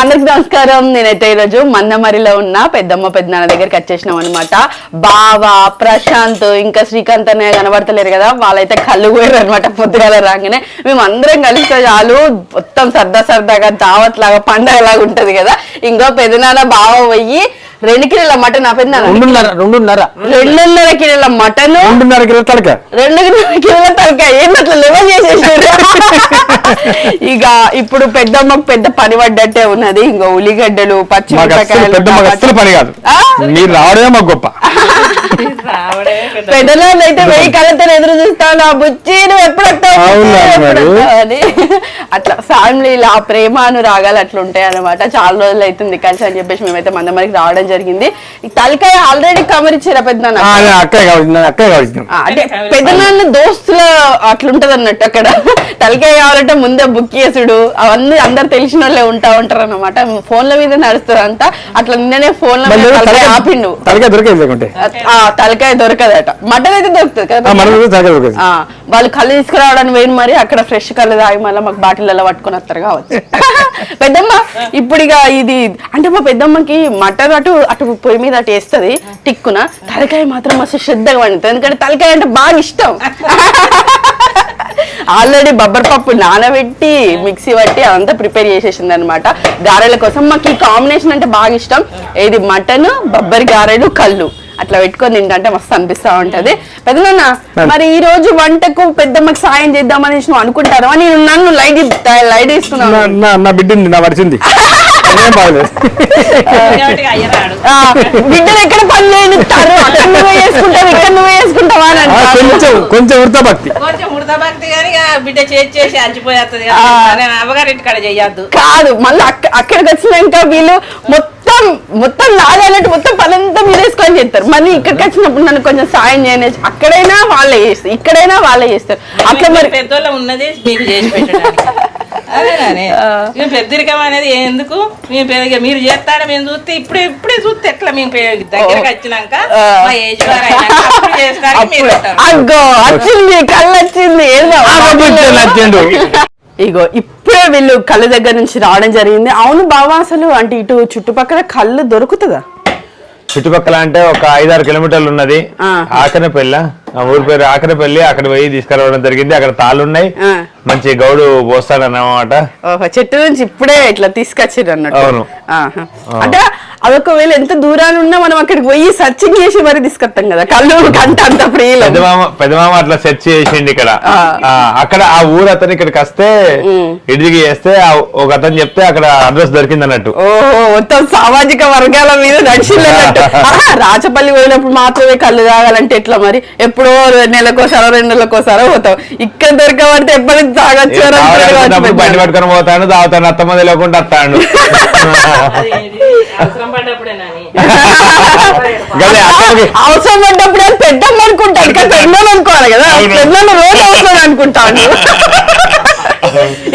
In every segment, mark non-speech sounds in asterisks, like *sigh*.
అందరికి నమస్కారం. నేనైతే ఈరోజు మందమరిలో ఉన్న. పెద్దమ్మ పెద్దనాన్న దగ్గరికి వచ్చేసినాం అనమాట బావ ప్రశాంత్ ఇంకా శ్రీకాంత్ అనే కనబడతలేరు కదా. వాళ్ళైతే కళ్ళు పోయారు అనమాట పొద్దుగాల రాగానే మేము అందరం కలిస్తే చాలు. మొత్తం సరదా సరదాగా దావత్ లాగా పండగలాగా ఉంటది కదా. ఇంకో పెద్దనాన్న బావ పోయి రెండు కిలోల మటన్ ఆ పెద్దనాన్న రెండున్నర రెండున్నర. రెండున్నర కిలోల మటన్? రెండున్నర కిలో తలక. రెండు కిలోల తలకాయ ఏంది అట్లా లెవెల్ చేసేసారు? *laughs* ఇక ఇప్పుడు పెద్దమ్మకు పెద్ద పని పడ్డట్టే ఉన్నది. ఇంకా ఉల్లిగడ్డలు మాకు అస్సలు పెద్ద మాకు అస్సలు పని కాదు? మీరు రావడమే మాకు గొప్ప. *laughs* పెద్దనాన్న అయితే వెయ్యి కళ్ళతో ఎదురు చూస్తాను ఆ బుచ్చి నువ్వు ఎప్పుడు అని అట్లా ఫ్యామిలీలో ఆ ప్రేమ అనురాగాలు అట్లా ఉంటాయి అనమాట చాలా రోజులు అవుతుంది కలిసి అని చెప్పేసి మేమైతే మందమరికి రావడం జరిగింది. తలకాయ ఆల్రెడీ కమరిచ్చారా ఆ, అంటే పెద్దనాన్న దోస్తుల అట్లుంటది అన్నట్టు అక్కడ. తలకాయ కావాలంటే ముందే బుక్ చేసుడు. అవన్నీ అందరు తెలిసిన వాళ్ళే ఉంటా ఉంటారు అనమాట ఫోన్ల మీద నడుస్తుంది అంతా. అట్లా నిన్ననే ఫోన్ల మీద ఆపిండు. తలకాయ తలకాయ దొరకదట. మటన్ అయితే దొరుకుతుంది. కదా వాళ్ళు కళ్ళు తీసుకురావడానికి వేరు మరి అక్కడ ఫ్రెష్ కళ్ళు తాగి మళ్ళీ మాకు బాటిల్లో పట్టుకొని వస్తారు కావచ్చు. *laughs* పెద్దమ్మ ఇప్పుడు ఇక ఇది అంటే మా పెద్దమ్మకి మటన్ అటు అటు పొయ్యి మీద అటు వేస్తుంది టిక్కున తలకాయ మాత్రం మస్తు శ్రద్ధగా వండుతుంది. ఎందుకంటే తలకాయ అంటే బాగా ఇష్టం. *laughs* ఆల్రెడీ బొబ్బర్ పప్పు నానబెట్టి మిక్సీ పట్టి అదంతా ప్రిపేర్ చేసేసింది అనమాట గారెల కోసం మాకు ఈ కాంబినేషన్ అంటే బాగా ఇష్టం. ఇది మటన్ బొబ్బరి గారెలు కళ్ళు. అట్లా పెట్టుకొని తింటే మస్తు అనిపిస్తా ఉంటది. పెద్దనాన్న మరి ఈ రోజు వంటకు పెద్దమ్మకి సాయం చేద్దామని నువ్వు అనుకుంటారా నేను నన్ను లైట్ లైట్ ఇస్తున్నాను నా- నా నా ఆ, బిడ్డలు ఎక్కడ పని లేనిస్తారు అక్కడ నువ్వే చేసుకుంటావు ఇక్కడ నువ్వే చేసుకుంటావా అని. కొంచెం కొంచెం వృత్త భక్తి కొంచెం ఉడత భక్తి కానీ బిడ్డ చేసి చేసి అలసిపోయేస్తుంది అమ్మగారింటి కాడ చెయ్యొద్దు కాదు మళ్ళీ అక్క అక్కడికి వచ్చినాక వీళ్ళు మొత్తం మొత్తం లాగాలంటే మొత్తం పనంతా మీరు వేసుకొని చేస్తారు. మళ్ళీ ఇక్కడికి వచ్చినప్పుడు నన్ను కొంచెం సాయం చేయని అక్కడైనా వాళ్ళే చేస్తారు. ఇక్కడైనా వాళ్ళే చేస్తారు. అట్లా మరి పెద్దోళ్ళ ఉన్నది మీకు చేసి పెట్టడానికి. అదేనానే ఇక పెద్దరికం అనేది ఎందుకు? మేము పెద్ద- మీరు చేస్తారా మేము చూస్తే ఇప్పుడు ఇప్పుడే చూస్తే ఎట్లా మేము దగ్గరకు వచ్చినాక. మా ఏజ్ మీరు. అగ్గో వచ్చింది కళ్ళు వచ్చింది ఇగో ఇప్పుడే వీళ్ళు కళ్ళ దగ్గర నుంచి రావడం జరిగింది. అవును బావా అసలు అంటే ఇటు చుట్టుపక్కల కళ్ళు దొరుకుతుందా? చుట్టుపక్కల అంటే ఒక ఐదారు కిలోమీటర్లు ఉన్నది. ఆ. ఆ ఊరి పేరు ఆకరపల్లి అక్కడ పోయి తీసుకురావడం జరిగింది. అక్కడ తాళ్ళు ఉన్నాయి ఆ. మంచి గౌడు పోస్తాడన్నమాట చెట్టు నుంచి ఇప్పుడే ఇట్లా తీసుకొచ్చారు అన్నట్టు. అవును. అంటే అదొకవేళ ఎంత దూరాన్ని ఉన్నా మనం అక్కడికి పోయి సర్చింగ్ చేసి మరి తీసుకొస్తాం కదా. కళ్ళు కంట అంత పెద్దమామ పెద్దమామ అట్లా సెర్చ్ చేసిండి ఇక్కడ. అక్కడ ఆ ఊరు అతను ఇక్కడికి వస్తే ఇడికి చేస్తే ఒక అతను చెప్తే అక్కడ అడ్రస్ దొరికింది అన్నట్టు. ఓహో మొత్తం సామాజిక వర్గాల మీద నడిచిందన్నట్టు *laughs* రాచపల్లి పోయినప్పుడు మాత్రమే కళ్ళు తాగాలంటే ఎట్లా మరి? ఎప్పుడో నెలకోసారో రెండు నెలలకోసారో పోతాం. ఇక్కడ తాగొచ్చు అని అంటారు కావచ్చు కావాలనుకున్నప్పుడు బండి. పట్టుకొని పోతాను తాగుతాను అత్తమ్మ తెలియకుండా వస్తాడు. అవసరం పడ్డప్పుడు పెట్టం అనుకుంటాడు కానీ పెద్దలు అనుకోవాలి కదా. పెద్దలు రోజు అవసరం అనుకుంటాను.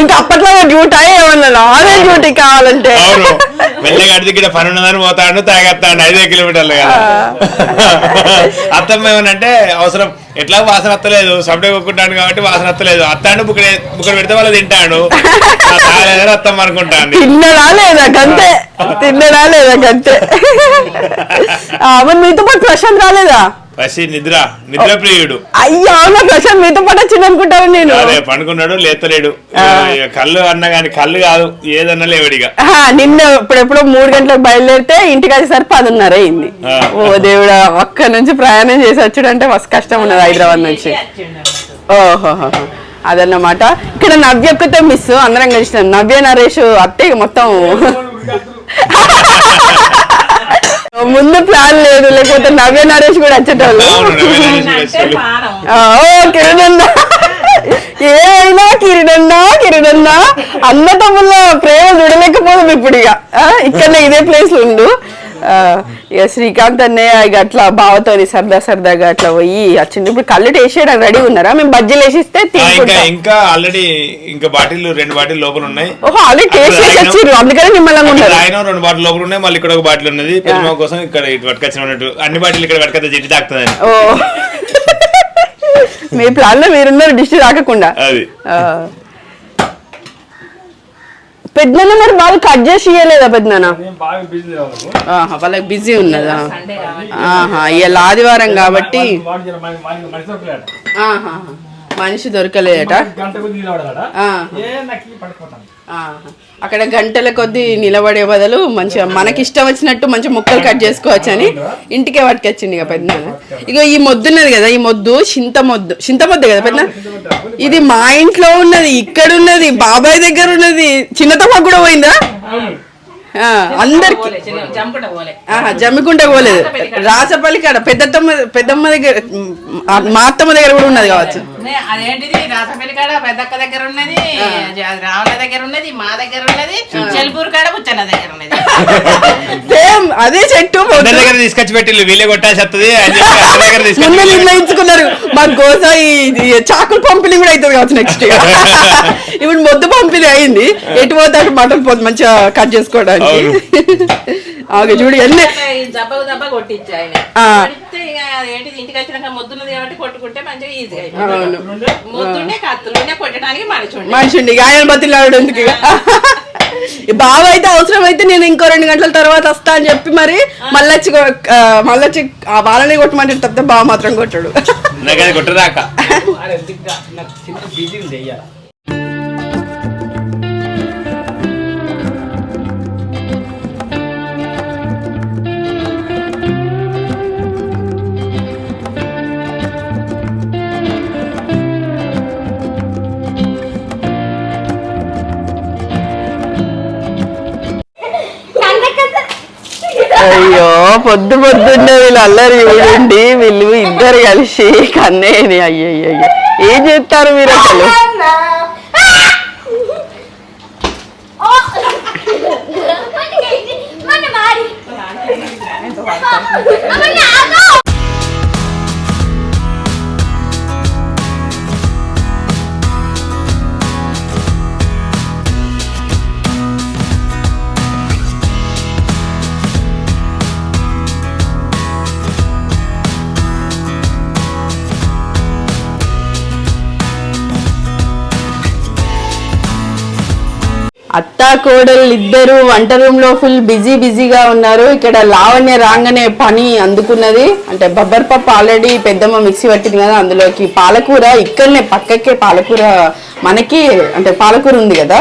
ఇంకా అప్పట్లో డ్యూటీ ఏమన్నా అదే డ్యూటీ కావాలంటే? అవును. వెళ్ళగడికి ఇక్కడ పని ఉన్నదని పోతాడు తాగేస్తాడు ఐదే కిలోమీటర్లు కదా. అత్తమ్మ ఏమనంటే అవసరం. ఎట్లా వాసన వస్తలేదు సబ్డే కొట్టుకుంటాడు కాబట్టి వాసన వస్తలేదు అత్తాడు బుక్కడ బుక్కడ పెడితే వాళ్ళు తింటాడు. తాగలేదని అత్తమ్మ అనుకుంటాను తిన్నడా లేదా గంతే? తిన్నడా లేదా గంతే? *laughs* మరి మీతో పాటు ప్రశాంత్ రాలేదా? పసి నిద్ర నిద్ర ప్రియుడు అయ్యా ప్రశాంత్ మీతో పాటు వచ్చింది అనుకుంటాను నేను. అదే పండుకున్నాడు లేతలేడు కళ్ళు అన్నా గాని కళ్ళు కాదు ఏదన్నా లేవడిగా నిన్న ఇప్పుడెప్పుడో మూడు గంటలకు బయలుదేరితే ఇంటికి వచ్చేసరికి పదిన్నర అయింది. ఓ దేవుడా అక్కడ నుంచి ప్రయాణం చేసి వచ్చాడంటే మస్తు కష్టం ఉన్నది హైదరాబాద్ నుంచి. ఓహో అదన్నమాట. ఇక్కడ నవ్య ఒక్కతే మిస్ అందరం కలిసినాం. నవ్య నరేష్ అత్తే మొత్తం. *laughs* *laughs* ముందు ప్లాన్ లేదు లేకపోతే నవ్య నరేష్ కూడా వచ్చేటోళ్ళు. ఓ కిరణన్న ఏమైనా కిరణన్న కిరణన్న అన్న. తమ్ముళ్ళ ప్రేమ చూడలేకపోదాం ఇప్పుడు ఇక. ఆ, ఇక్కడనే ఇదే ప్లేస్ ఉండు. ఆ, ఇక శ్రీకాంత్ అన్నయ్య ఇక అట్లా బావతోని సరదా సరదాగా అట్లా పోయి వచ్చింది ఇప్పుడు కళ్ళు వేసేయడానికి రెడీ ఉన్నారా? మేము బజ్జీలు వేసిస్తే ఇంకా ఇంకా ఆల్రెడీ ఇంకా బాటిల్ రెండు బాటిల్ లోపల ఉన్నాయి. ఓహో ఆల్రెడీ టేస్ట్ చేసి వచ్చిర్రు అందుకని అక్కడ ఉంటారు ఆయన రెండు బాటిల్ లోపల ఉన్నాయి. మళ్ళీ ఇక్కడ ఒక బాటిల్ ఉన్నది. పెరుమ కోసం ఇక్కడ ఇటు పట్టుకొచ్చిన ఉన్నట్టు అన్ని బాటిల్ ఇక్కడ పట్టుకొస్తే జిడ్డు తాకుతుందని. ఓ. మీ ప్లాన్లో మీరున్నారు డిష్ రాకకుండా అది. ఆ. పెద్దనాన్న మరి వాళ్ళు కట్ చేసి బాగా రావాలి ఆహా వాళ్ళకి బిజీ ఉన్నదా? ఆహా ఇవాళ ఆదివారం కాబట్టి. మనిషి ఆహా. అక్కడ గంటల కొద్దీ నిలబడే బదులు మంచిగా మనకి ఇష్టం వచ్చినట్టు మంచి ముక్కలు కట్ చేసుకోవచ్చు అని ఇంటికే పట్టుకొచ్చింది ఇక పెద్ద ఇక ఈ మొద్దు ఉన్నది కదా ఈ మొద్దు చింత మొద్దు చింత మొద్దు కదా పెద్ద ఇది మా ఇంట్లో ఉన్నది ఇక్కడ ఉన్నది బాబాయ్ దగ్గర ఉన్నది. చిన్నతమ్మ కూడా పోయిందా? ఆ, అందరికి. జమ్మికుంట పోలేదు. రాసపల్లి కాడ. పెద్దమ్మ పెద్దమ్మ దగ్గర మా అత్తమ్మ దగ్గర కూడా ఉన్నది కావచ్చు. అదేంటిది? రాసపల్లి కాడ పెద్దక్క దగ్గర ఉన్నది రావుల దగ్గర ఉన్నది మా దగ్గర ఉన్నది చెలుకూరు కాడ బుచ్చన్న దగ్గర ఉన్నది. సేమ్ అదే చెట్టు దగ్గర తీసుకొచ్చి పెట్టి వీళ్ళే కొట్టాల్సి వస్తుంది అని నిర్ణయించుకున్నారు మా గోస ఈ చాకులు పంపిణీ కూడా అవుతుంది కావచ్చు నెక్స్ట్ *laughs* ఇప్పుడు మొద్దు పంపిణీ అయింది. ఎటు పోతే అటు మటన్ పోతే మంచిగా కట్ చేసుకోవడానికి. ఓకే చూడు ఎన్ని ఈ దెబ్బకు దెబ్బ కొట్టించి ఇంటికి వచ్చినాక మొద్దున్నది కాబట్టి కొట్టుకుంటే మంచిగా ఈజీగా అవును. అయిపోతుంది మొద్దుండే కత్తులుండే కొట్టడానికి మనిషి ఉండే మనిషి ఉండి ఆయన బతిలాడు ఎందుకు *laughs* బావ అయితే అవసరం అయితే నేను ఇంకో రెండు గంటల తర్వాత వస్తా అని చెప్పి మరి మళ్ళొచ్చి మళ్ళొచ్చి ఆ బాలని కొట్టమంటే తప్పితే బావ మాత్రం కొట్టాడు. కొట్టరాక. అయ్యో పొద్దు పొద్దున్నే వీళ్ళు అల్లరి చూడండి. వీళ్ళు ఇద్దరు కలిసి కన్నేది. అయ్యో అయ్యో ఏం చేస్తారు మీరు అసలు? అత్త కోడలు ఇద్దరు వంట రూమ్లో ఫుల్ బిజీ బిజీగా ఉన్నారు. ఇక్కడ లావణ్య రాగానే పని అందుకున్నది. అంటే బబ్బర్ పప్పు ఆల్రెడీ పెద్దమ్మ మిక్సీ పట్టింది కదా అందులోకి. పాలకూర ఇక్కడనే పక్కకే పాలకూర మనకి అంటే పాలకూర ఉంది కదా?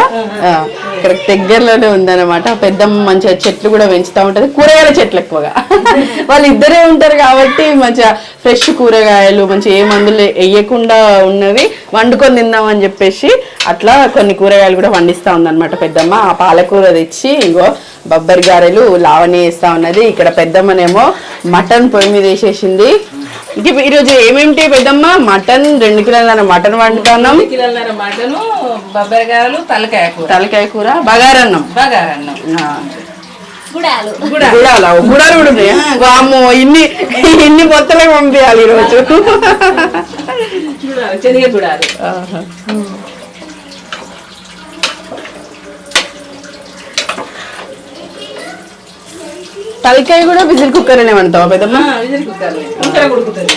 ఇక్కడ దగ్గరలోనే ఉందన్నమాట. పెద్దమ్మ మంచిగా చెట్లు కూడా పెంచుతా ఉంటది. కూరగాయల చెట్లు ఎక్కువగా. *laughs* వాళ్ళు ఇద్దరే ఉంటారు కాబట్టి మంచిగా ఫ్రెష్ కూరగాయలు మంచిగా ఏ మందులు వేయకుండా ఉన్నవి వండుకొని తిందామని చెప్పేసి అట్లా కొన్ని కూరగాయలు కూడా వండిస్తా ఉందన్నమాట పెద్దమ్మ. ఆ పాలకూర తెచ్చి ఇంకో బొబ్బరి గారెలు లావణి వేస్తా ఉన్నది. ఇక్కడ పెద్దమ్మనేమో మటన్ పొయ్యి మీద వేసేసింది. ఇంక ఈరోజు ఏమేమిటి పెద్దమ్మ? మటన్ రెండు కిలోల మటన్ వండుతున్నాం. కిలోన్నర మటను బొబ్బరి గారెలు తలకాయ కూర. తలకాయ కూర బగారన్నం. బగారన్నం. గుడాలు. గుడాలా. గుడాలు? కూడా ఉన్నాయా? వామ్మో ఇన్ని ఇన్ని మొత్తలకు పంపించాలి ఈరోజు. గుడాలు. గుడాలు. తలకాయ కూడా విజిల్ కుక్కర్ అనే వండుతావా పెద్దమ్మ? విజిల్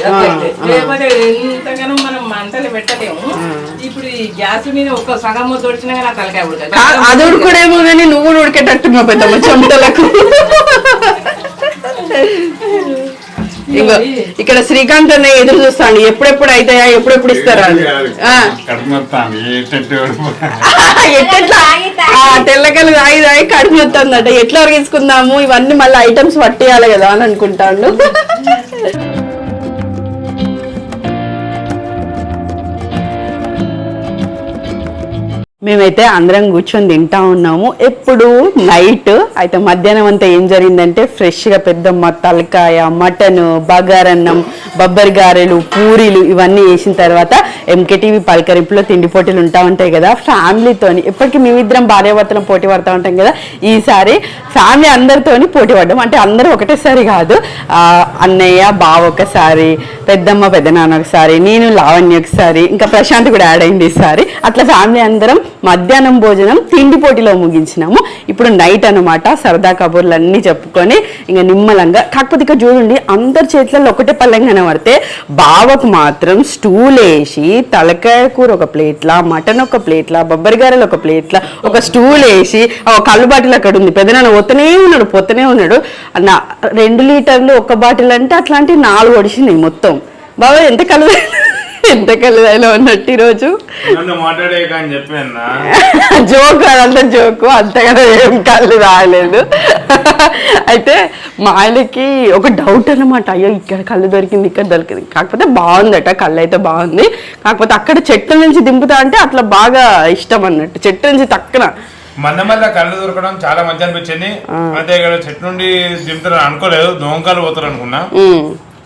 అట్లయితే. లేకపోతే ఎంతగానో మనం మంటలు పెట్టలేము. ఇప్పుడు ఈ గ్యాస్ మీద ఒక సగం ముద్ద ఉడిచినా కానీ ఆ తలకాయ ఉడకదు. అది ఉడుకుడేమో కానీ నువ్వు ఉడికేటట్టున్నావు పెద్దమ్మ చెమటలకు. *laughs* ఇంకో ఇక్కడ శ్రీకాంత్ అన్న ఎదురు చూస్తాను ఎప్పుడెప్పుడు అవుతాయా ఎప్పుడెప్పుడు ఇస్తారా అని. ఆ. *laughs* ఎట్లా ఆ తెల్లకలు తాగి తాగి కడుపు ఎట్లా అరిగించుకుందాము ఇవన్నీ మళ్ళీ ఐటమ్స్ పట్టేయాలి కదా అని అనుకుంటాను *laughs* మేమైతే అందరం కూర్చొని తింటా ఉన్నాము. ఎప్పుడు నైట్ అయితే మధ్యాహ్నం అంతా ఏం జరిగిందంటే ఫ్రెష్గా పెద్దమ్మ తలకాయ మటన్ బగారన్నం బొబ్బరి గారెలు పూరీలు ఇవన్నీ వేసిన తర్వాత ఎంకేటీవీ పలకరింపులో తిండి పోటీలు ఉంటా ఉంటాయి కదా. ఫ్యామిలీతోని ఎప్పటికీ మేమిద్దరం భార్యాభర్తలం పోటీ పడతా ఉంటాం కదా. ఈసారి ఫ్యామిలీ అందరితోని పోటీ పడ్డాం. అంటే అందరూ ఒకటేసారి కాదు. అన్నయ్య బావ ఒకసారి పెద్దమ్మ పెద్దనాన్న ఒకసారి నేను లావణ్య ఒకసారి ఇంకా ప్రశాంత్ కూడా యాడ్ అయింది ఈసారి. అట్లా ఫ్యామిలీ అందరం మధ్యాహ్నం భోజనం తిండి పోటీలో ముగించినాము. ఇప్పుడు నైట్ అన్నమాట. సరదా కబుర్లు అన్నీ చెప్పుకొని ఇంకా నిమ్మలంగా కాకపోతే ఇక చూడండి అందరి చేతులలో ఒకటే పల్లెం కనబడితే బావకు మాత్రం స్టూల్ వేసి తలకాయ కూర ఒక ప్లేట్లా మటన్ ఒక ప్లేట్లా బొబ్బరి గారెలు ఒక ప్లేట్లా ఒక స్టూల్ వేసి ఒక కళ్ళు బాటిల్ అక్కడ ఉంది. పెద్దనాన్న ఒత్తనే ఉన్నాడు పొత్తనే ఉన్నాడు. రెండు లీటర్లు ఒక బాటిల్ అంటే అట్లాంటి నాలుగు ఒడిసినాయి మొత్తం. బాబా ఎంత కళ్ళు ఎంత కలుదాయిలో ఉన్నట్టు ఈరోజు *laughs* జోక్ అదంతా జోకు అంతగా ఏం కళ్ళు రాలేదు. అయితే మా ఆయనకి ఒక డౌట్ అన్నమాట. అయ్యో ఇక్కడ కళ్ళు దొరికింది ఇక్కడ దొరికింది. కాకపోతే బాగుందట కళ్ళు అయితే బాగుంది. కాకపోతే అక్కడ చెట్ల నుంచి దింపుతా అంటే అట్లా బాగా ఇష్టం అన్నట్టు. చెట్టు నుంచి తక్కన. మంద మధ్య కళ్ళు దొరకడం చాలా మంచి అనిపించింది. అయితే ఇక్కడ చెట్టు నుండి దింపుతారు అనుకోలేదు. దోంకాలు పోతారు అనుకున్నా.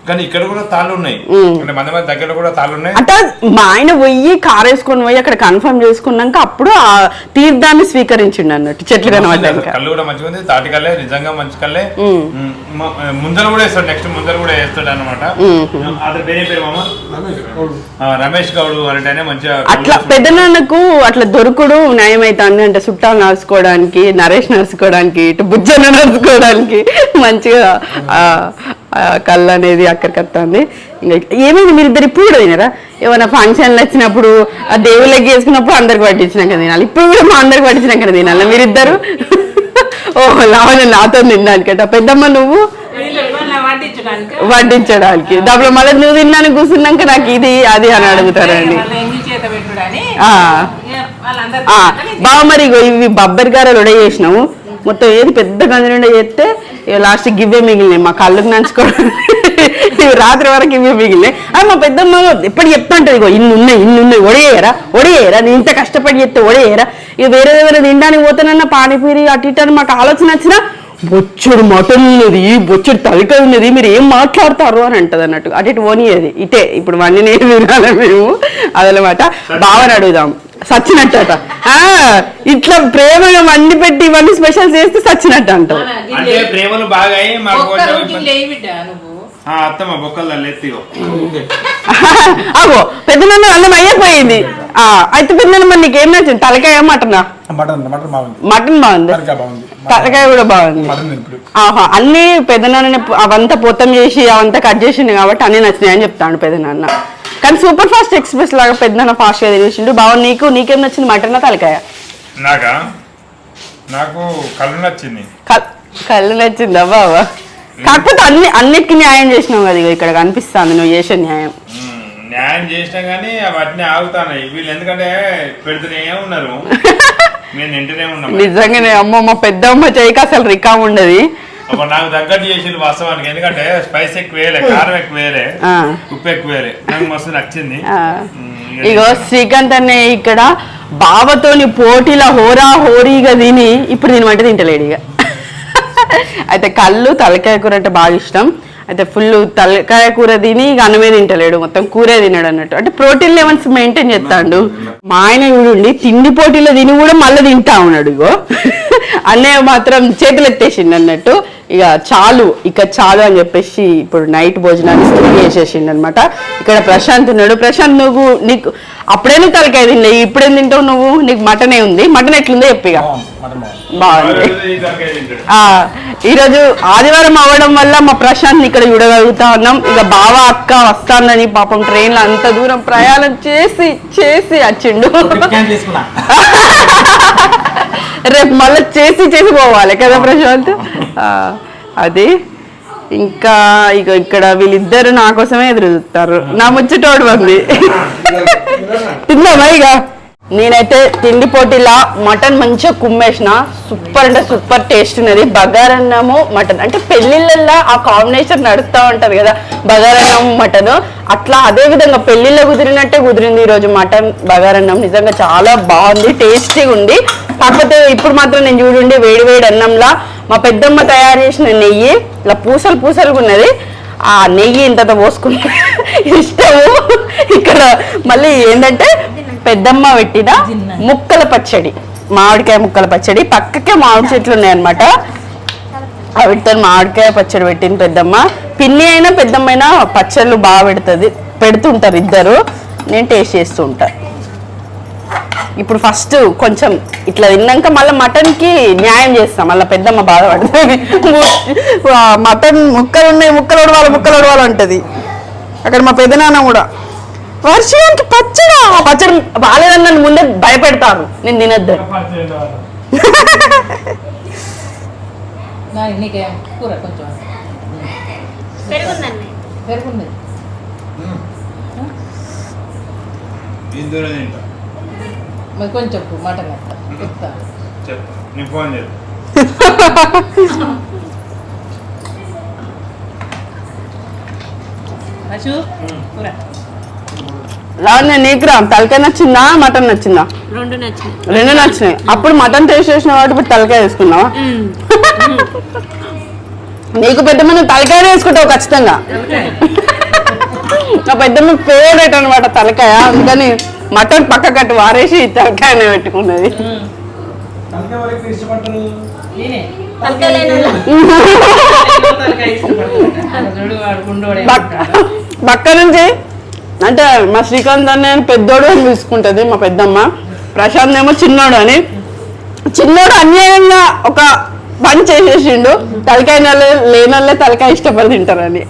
కానీ ఇక్కడ కూడా తాళ్ళు ఉన్నాయి. అంటే మంద మధ్య దగ్గర కూడా తాళ్ళు ఉన్నాయి. అట్లా మా ఆయన పోయి కార్ వేసుకొని పోయి అక్కడ కన్ఫర్మ్ చేసుకున్నాక అప్పుడు ఆ తీర్థాన్ని స్వీకరించిండు అన్నట్టు చెట్లు కనబడ్డాక కళ్ళు కూడా మంచిగా ఉంది. తాటి కళ్ళే నిజంగా మంచి కళ్ళే. ముందర కూడా వేస్తాడు నెక్స్ట్ ముందర కూడా వేస్తాడు అనమాట అతని పేరే పేరు మామ? ఆ, రమేష్ గౌడ్ అంటే మంచిగా అట్లా పెద్దనాన్నకు అట్లా దొరుకుడు న్యాయమైతుంది అంటే చుట్టాలు నడుచుకోవడానికి నరేష్ నడుచుకోవడానికి ఇటు బుజ్జన్న నడుచుకోవడానికి మంచిగా కళ్ళు అనేది అక్కడికి వస్తుంది ఇంకా ఏమైంది? మీరు ఇద్దరు ఇప్పుడు కూడా తినరా? ఏమైనా ఫంక్షన్లు వచ్చినప్పుడు ఆ దేవుళ్ళకి వేసుకున్నప్పుడు అందరికి పట్టించినాక తినాలి. ఇప్పుడు కూడా మా అందరికి పట్టించినాక తినాలి? మీరిద్దరు? ఓ లావణ నాతో తినడానికట పెద్దమ్మ నువ్వు? వడ్డించడానికి. దాంట్లో మళ్ళీ నువ్వు తిన్నాను కూర్చున్నాక నాకు ఇది అది అని అడుగుతారండి. ఆ. ఆ, బావ మరి ఇగో ఇవి బబ్బరి గారెలు ఉడ చేసినాము మొత్తం ఏది పెద్ద గంజి నిండా చేస్తే లాస్ట్ గివ్వే మిగిలినాయి. మా కళ్ళకు నంచుకోవడం రాత్రి వరకు ఇవే మిగిలినాయి. అది మా పెద్దమ్మ ఎప్పుడు చెప్తుంటది ఇగో ఇన్ని ఉన్నాయి ఇన్ని ఉన్నాయి ఒడేయరా ఒడేయరా నేను ఇంత కష్టపడి చెప్తే ఒడేయరా. ఇక వేరే వేరే తినడానికి పోతానన్న పానీపూరి అటు ఇటు అని మాకు ఆలోచన వచ్చినా బొచ్చుడు మటన్ ఉన్నది బొచ్చుడు తలకాయ ఉన్నది మీరు ఏం మాట్లాడతారు అని అంటది అన్నట్టు. అటు ఇటు పోనీయది ఇటే. ఇప్పుడు నేను వినాలి మేము. అదనమాట బావని అడుగుదాం. సచ్చినట్టట. ఆ, ఇట్లా ప్రేమగా వండి పెట్టి ఇవన్నీ స్పెషల్ చేస్తే సచ్చినట్టు అంటావు. అంటే అత్తమ్మ బొక్కలు ఎత్తిగో అగో పెద్దనాన్న అన్నం అయిపోయింది ఆ, అయితే పెద్దనాన్న మరి నీకేం నచ్చింది? తలకాయ మటనా? మటన్ మటన్ బాగుంది. మటన్ బాగుంది. తలకాయ కూడా బాగుంది. ఆహా అన్ని పెద్దనాన్న అవంతా పొత్తం చేసి అవంతా కట్ చేసిండు కాబట్టి అన్ని నచ్చినాయి అని చెప్తాను పెద్దనాన్న కానీ సూపర్ ఫాస్ట్ ఎక్స్ప్రెస్ లాగా పెద్దనాన్న ఫాస్ట్గా తినేసిండు. బావ నీకు నీకేం నచ్చింది మటన్ తలకాయ? నాకా? నాకు కళ్ళు నచ్చింది. కల్- కళ్ళు నచ్చిందా బావా? కాకపోతే అన్ని అన్నిటికీ న్యాయం చేసినావు కదా ఇగో ఇక్కడ కనిపిస్తుంది నువ్వు చేసే న్యాయం. న్యాయం చేసినా కానీ వాటిని ఆగుతాయి వీళ్ళు ఎందుకంటే పెడుతూనే ఉన్నారు. *laughs* నేను ఇంటనే ఉన్నా. నిజంగానే అమ్మ మా పెద్దమ్మ చేయక అసలు రికామ్ ఉండదు. నాకు తగ్గట్టు చేసి వాస్తవానికి. ఎందుకంటే స్పైస్ ఎక్కువ వేయలే కారం ఎక్కువ వేయలే. ఉప్పు ఎక్కువ వేయలే. నాకు మస్తు నచ్చింది. ఇగో శ్రీకాంత్ అనే ఇక్కడ బావతోని పోటీల హోరా హోరీగా తిని ఇప్పుడు తినమంటే తింటలేడు ఇక అయితే కళ్ళు తలకాయ కూర అంటే బాగా ఇష్టం. అయితే ఫుల్ తలకాయ కూర తిని ఇక అన్నమే తింటలేడు. మొత్తం కూరే తినాడు అన్నట్టు. అంటే ప్రోటీన్ లెవెల్స్ మెయింటైన్ చేస్తాడు. మా ఆయన చూడండి తిండి పోటీలో తిని కూడా మళ్ళీ తింటా ఉన్నాడు ఇగో. *laughs* అన్నయ్య మాత్రం చేతులు ఎత్తేసిండు అన్నట్టు. ఇక చాలు ఇక చాలు అని చెప్పేసి ఇప్పుడు నైట్ భోజనాన్ని స్కిప్ చేసేసిండు అనమాట ఇక్కడ ప్రశాంత్ ఉన్నాడు. ప్రశాంత్ నువ్వు నీకు అప్పుడేనా తలకాయ తినలే ఇప్పుడేం తింటావు నువ్వు? నీకు మటనే ఉంది. మటన్ ఎట్లుందో చెప్పిగా బాగుంది. ఈరోజు ఆదివారం అవ్వడం వల్ల మా ప్రశాంత్ ఇక్కడ చూడగలుగుతా ఉన్నాం. ఇక బావ అక్క వస్తానని పాపం ట్రైన్లో అంత దూరం ప్రయాణం చేసి చేసి వచ్చిండు *laughs* రేపు మళ్ళీ చేసి చేసి పోవాలి కదా ప్రశాంత్? ఆ, అది. ఇంకా ఇక ఇక్కడ వీళ్ళిద్దరు నా కోసమే ఎదురు చూస్తారు నా ముచ్చటోడు ఉంది తిందామా ఇక నేనైతే తిండి పోటీలా మటన్ మంచిగా కుమ్మేసిన. సూపర్ అంటే సూపర్ టేస్ట్ ఉన్నది. బగారన్నము మటన్. అంటే పెళ్ళిళ్ళల్లో ఆ కాంబినేషన్ నడుస్తూ ఉంటది కదా. బగారన్నం మటన్. అట్లా అదే విధంగా పెళ్ళిళ్ళ కుదిరినట్టే కుదిరింది ఈరోజు మటన్ బగారన్నం నిజంగా చాలా బాగుంది టేస్టీగా ఉంది కాకపోతే ఇప్పుడు మాత్రం నేను చూడండి వేడి వేడి అన్నంలా మా పెద్దమ్మ తయారు చేసిన నెయ్యి ఇలా పూసలు పూసలుగా ఉన్నది. ఆ నెయ్యి ఇంత పోసుకున్న *laughs* ఇష్టము. ఇక్కడ మళ్ళీ ఏంటంటే పెద్దమ్మ పెట్టిన ముక్కల పచ్చడి మామిడికాయ ముక్కల పచ్చడి. పక్కకే మామిడి చెట్లు ఉన్నాయన్నమాట. వాటితో మామిడికాయ పచ్చడి పెట్టింది పెద్దమ్మ. పిన్ని అయినా పెద్దమ్మ అయినా పచ్చళ్ళు బాగా పెడుతుంది పెడుతుంటారు ఇద్దరు. నేను టేస్ట్ చేస్తూ ఉంటా. ఇప్పుడు ఫస్ట్ కొంచెం ఇట్లా తిన్నాక మళ్ళీ మటన్కి న్యాయం చేస్తాం మళ్ళీ పెద్దమ్మ బాధపడుతుంది. *laughs* మటన్ ముక్కలు ఉన్నాయి ముక్కలు ఉడవాలి ముక్కలు ఉడవాలి అంటది. అక్కడ మా పెద్దనాన్న కూడా. వర్షానికి పచ్చడా? పచ్చడి బాగాలేదని నన్ను ముందే భయపెడతారు. నేను తినద్దు. పెరుగుందండి. పెరుగుంది. ఇందులో తింటా. మరి కొంచెం మటన్ వేస్తా చెప్తా. చెప్పు నేను ఫోన్ చేస్తా. రచు కూర. లావణ్య నీకు రా తలకాయ నచ్చిందా మటన్ నచ్చిందా? రెండు నచ్చినాయి. రెండు నచ్చినాయి. అప్పుడు మటన్ టేస్ట్ చేసిన వాటి ఇప్పుడు తలకాయ వేసుకున్నావా? నీకు పెద్దమ్మ తలకాయ వేసుకుంటావు ఖచ్చితంగా. నా పెద్దమ్మ ఫేవరెట్ అనమాట తలకాయ అందుకని మటన్ పక్క కట్టి వారేసి తలకాయనే పెట్టుకున్నది. పక్క నుంచి అంటే మా శ్రీకాంత్ అన్న పెద్దోడు అని తీసుకుంటది మా పెద్దమ్మ. ప్రశాంత్ ఏమో చిన్నోడు అని. చిన్నోడు అన్యాయంగా ఒక పని చేసేసిండు. తలకాయ నెల లేనోళ్ళే తలకాయ ఇష్టపడి తింటారని.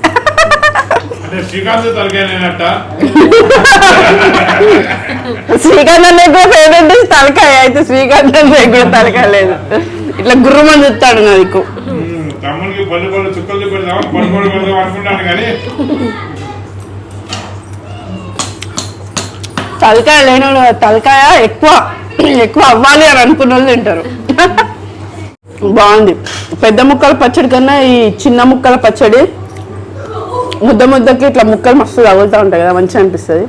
శ్రీకాంత్ తలకాయ లేనట్ట శ్రీకాంత్ అన్న కూడా ఫేవరెట్ తలకాయ. అయితే శ్రీకాంత్ అన్న కూడా తలకాయ లేదు. ఇట్లా గుర్రమని చెప్తాడు నా దిక్కు ఉమ్, తమ్ముడికి పళ్ళు పళ్ళు చుక్కలు చూపెడదాం పళ్ళు పళ్ళు పెడదాం అనుకుంటాను కానీ. తలకాయ లేనోడు తలకాయ ఎక్కువ ఎక్కువ అవ్వాలి అని అనుకున్న వాళ్ళు తింటారు. బాగుంది. పెద్ద ముక్కల పచ్చడి కన్నా ఈ చిన్న ముక్కల పచ్చడి ముద్ద ముద్దకి ఇట్లా ముక్కలు మస్తు తగులుతూ ఉంటాయి కదా మంచిగా అనిపిస్తుంది.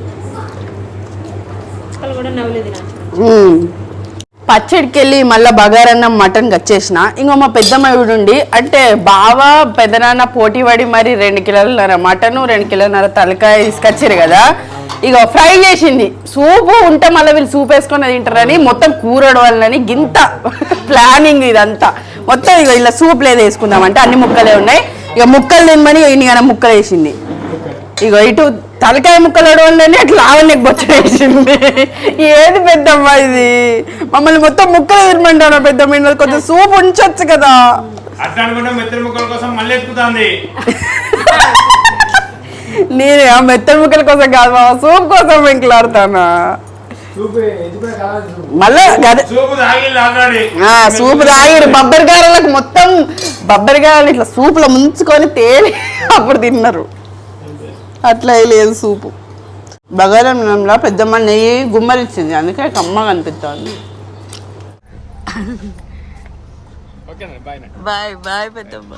పచ్చడికి వెళ్ళి మళ్ళీ బగారన్నం మటన్ వచ్చేసిన ఇంకో మా పెద్దమ్మ ఉండి అంటే బావ పెద్దనాన్న పోటీ పడి మరి రెండు కిలోలన్నర మటన్ రెండు కిలోలన్నర తలకాయ తీసుకొచ్చారు కదా. ఇక ఫ్రై చేసింది. సూపు ఉంటే మళ్ళీ వీళ్ళు సూప్ వేసుకొని తింటారని మొత్తం కూరడు వాళ్ళని గింత *laughs* ప్లానింగ్ ఇదంతా. మొత్తం ఇక ఇలా సూప్ లేదు వేసుకుందామంటే అన్ని ముక్కలే ఉన్నాయి. ఇక ముక్కలు తినమని ఇన్ని ముక్కలు వేసింది. ఇగో ఇటు తలకాయ ముక్కలు వల్లనే అట్లా ఆవనికి బొచ్చడేసింది ఏది పెద్దమ్మ ఇది? మమ్మల్ని మొత్తం ముక్కలు తినమంటాను పెద్దమ్మ? కొంచెం సూప్ ఉంచొచ్చు కదా. అట్లా అనుకుంటే మెత్తడి ముక్కల కోసం మళ్ళీ ఎక్కుతుంది నేను ఆ మెత్తడి ముక్కల కోసం కాదు మా సూప్ కోసం వెంకలాడతానా? మళ్ళా సూపు తాగిరు బబ్బరిగాయలకు మొత్తం బబ్బరిగాయలు ఇట్లా సూపులో ముంచుకొని తేలి అప్పుడు తిన్నారు. అట్లా లేదు సూపు. బగారంలో పెద్దమ్మ నెయ్యి గుమ్మరిచ్చింది. అందుకే కమ్మగా అనిపిస్తుంది బాయ్ బాయ్ పెద్దమ్మ.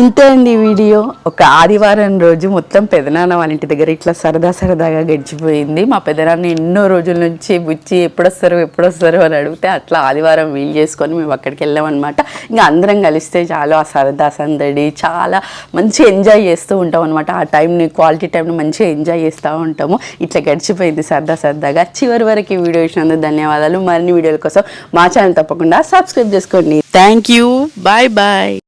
ఇంతే అండి వీడియో. ఒక ఆదివారం రోజు మొత్తం పెదనాన్న వాళ్ళ ఇంటి దగ్గర ఇట్లా సరదా సరదాగా గడిచిపోయింది. మా పెదనాన్న ఎన్నో రోజుల నుంచి బుచ్చి ఎప్పుడొస్తారు ఎప్పుడొస్తారు అని అడిగితే అట్లా ఆదివారం వీలు చేసుకొని మేము అక్కడికి వెళ్ళామన్నమాట. ఇంకా అందరం కలిస్తే చాలు ఆ సరదా సందడి చాలా మంచి ఎంజాయ్ చేస్తూ ఉంటాం అనమాట ఆ టైంని క్వాలిటీ టైంని మంచిగా ఎంజాయ్ చేస్తూ ఉంటాము. ఇట్లా గడిచిపోయింది సరదా సరదాగా. చివరి వరకు వీడియో ఇచ్చినందుకు ధన్యవాదాలు. మరిన్ని వీడియోల కోసం మా ఛానల్ తప్పకుండా సబ్స్క్రైబ్ చేసుకోండి. Thank you bye bye